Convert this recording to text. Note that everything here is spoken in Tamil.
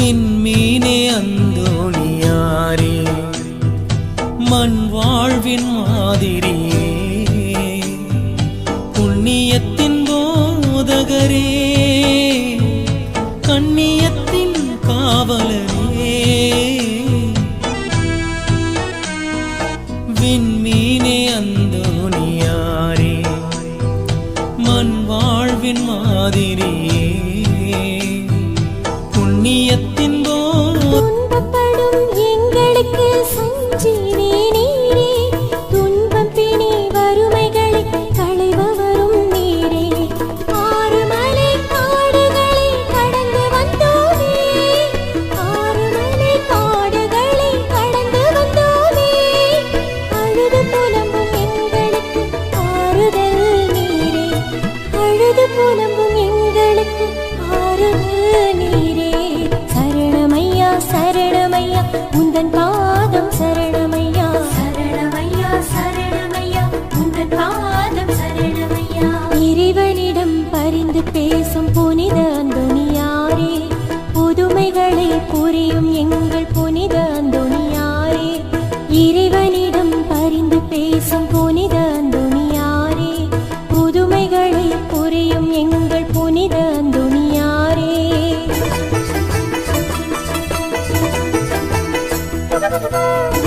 விண்மீனே அந்தோணியாரே. மண் வாழ்வின் மாதிரியே புண்ணியத்தின் போதகரே. கண்ணியத்தின் காவலரே. விண்மீனே அந்தோணியாரே. மண் வாழ்வின் மாதிரியே जीने மனம் பறிந்து பேசும் புனித அந்தோனியாரே புதுமைகளை புரியும் எங்கள் புனித அந்தோனியாரே இறைவனிடம் பறிந்து பேசும் புனித அந்தோனியாரே புதுமைகளை புரியும் எங்கள் புனித அந்தோனியாரே Thank you.